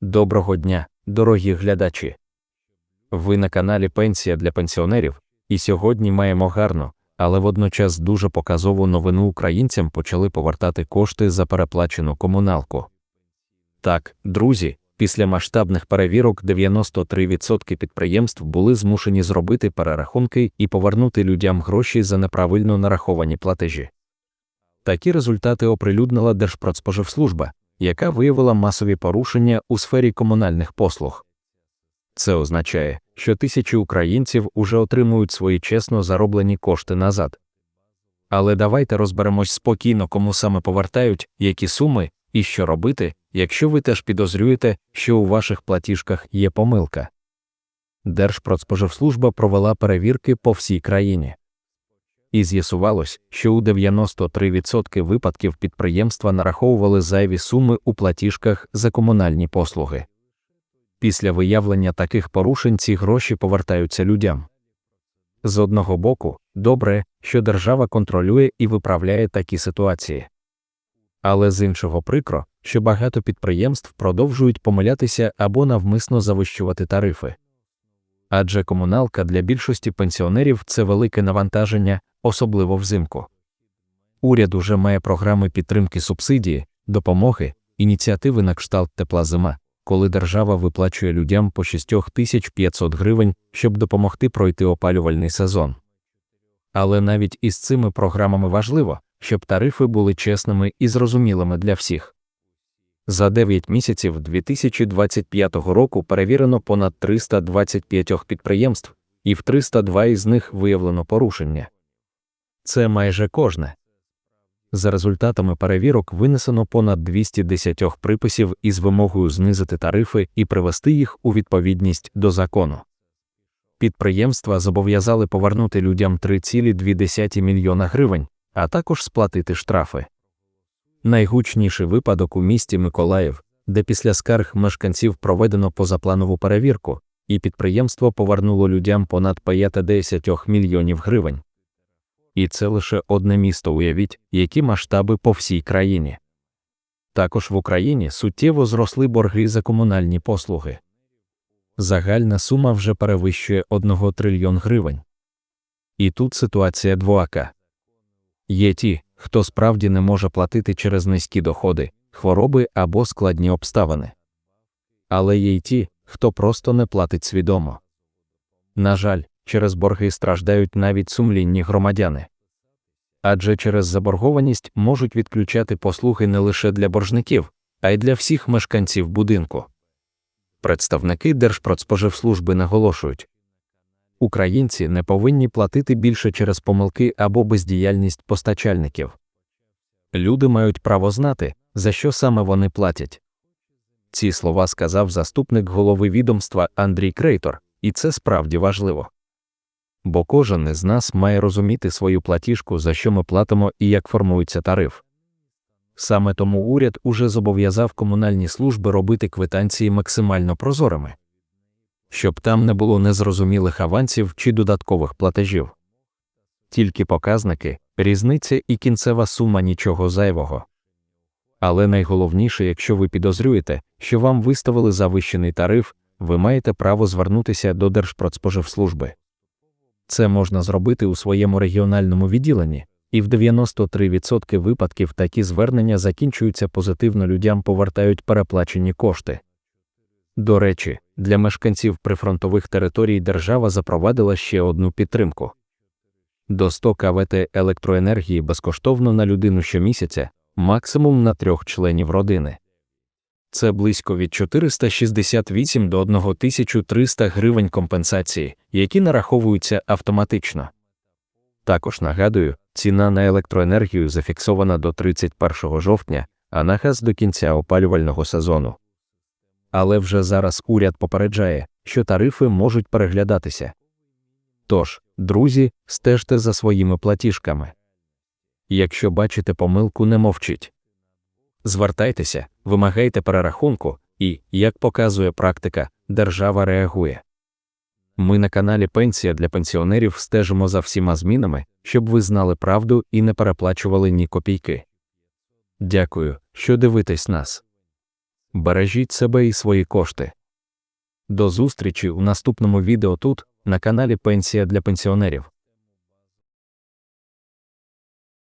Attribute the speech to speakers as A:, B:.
A: Доброго дня, дорогі глядачі. Ви на каналі Пенсія для пенсіонерів, і сьогодні маємо гарну, але водночас дуже показову новину українцям почали повертати кошти за переплачену комуналку. Так, друзі, після масштабних перевірок 93% підприємств були змушені зробити перерахунки і повернути людям гроші за неправильно нараховані платежі. Такі результати оприлюднила Держпродспоживслужба, яка виявила масові порушення у сфері комунальних послуг. Це означає, що тисячі українців уже отримують свої чесно зароблені кошти назад. Але давайте розберемось спокійно, кому саме повертають, які суми і що робити, якщо ви теж підозрюєте, що у ваших платіжках є помилка. Держпродспоживслужба провела перевірки по всій країні. І з'ясувалось, що у 93% випадків підприємства нараховували зайві суми у платіжках за комунальні послуги. Після виявлення таких порушень ці гроші повертаються людям. З одного боку, добре, що держава контролює і виправляє такі ситуації. Але з іншого прикро, що багато підприємств продовжують помилятися або навмисно завищувати тарифи. Адже комуналка для більшості пенсіонерів це велике навантаження, особливо взимку. Уряд уже має програми підтримки субсидії, допомоги, ініціативи на кшталт тепла зима, коли держава виплачує людям по 6500 гривень, щоб допомогти пройти опалювальний сезон. Але навіть із цими програмами важливо, щоб тарифи були чесними і зрозумілими для всіх. За 9 місяців 2025 року перевірено понад 325 підприємств, і в 302 із них виявлено порушення. Це майже кожне. За результатами перевірок винесено понад 210 приписів із вимогою знизити тарифи і привести їх у відповідність до закону. Підприємства зобов'язали повернути людям 3,2 мільйона гривень, а також сплатити штрафи. Найгучніший випадок у місті Миколаїв, де після скарг мешканців проведено позапланову перевірку, і підприємство повернуло людям понад 50 мільйонів гривень. І це лише одне місто, уявіть, які масштаби по всій країні. Також в Україні суттєво зросли борги за комунальні послуги. Загальна сума вже перевищує 1 трильйон гривень. І тут ситуація двоака. Є ті, хто справді не може платити через низькі доходи, хвороби або складні обставини. Але є й ті, хто просто не платить свідомо. На жаль, через борги страждають навіть сумлінні громадяни. Адже через заборгованість можуть відключати послуги не лише для боржників, а й для всіх мешканців будинку. Представники Держпродспоживслужби наголошують українці не повинні платити більше через помилки або бездіяльність постачальників. Люди мають право знати, за що саме вони платять. Ці слова сказав заступник голови відомства Андрій Крейтор, і це справді важливо. Бо кожен із нас має розуміти свою платіжку, за що ми платимо і як формується тариф. Саме тому уряд уже зобов'язав комунальні служби робити квитанції максимально прозорими, щоб там не було незрозумілих авансів чи додаткових платежів. Тільки показники, різниця і кінцева сума нічого зайвого. Але найголовніше, якщо ви підозрюєте, що вам виставили завищений тариф, ви маєте право звернутися до Держпродспоживслужби. Це можна зробити у своєму регіональному відділенні, і в 93% випадків такі звернення закінчуються позитивно людям повертають переплачені кошти. До речі, для мешканців прифронтових територій держава запровадила ще одну підтримку до 100 КВТ електроенергії безкоштовно на людину щомісяця, максимум на трьох членів родини. Це близько від 468 до 1300 гривень компенсації, які нараховуються автоматично. Також нагадую, ціна на електроенергію зафіксована до 31 жовтня, а на газ до кінця опалювального сезону. Але вже зараз уряд попереджає, що тарифи можуть переглядатися. Тож, друзі, стежте за своїми платіжками. Якщо бачите помилку, не мовчіть. Звертайтеся, вимагайте перерахунку, і, як показує практика, держава реагує. Ми на каналі Пенсія для пенсіонерів стежимо за всіма змінами, щоб ви знали правду і не переплачували ні копійки. Дякую, що дивитесь нас. Бережіть себе і свої кошти. До зустрічі у наступному відео тут, на каналі Пенсія для пенсіонерів.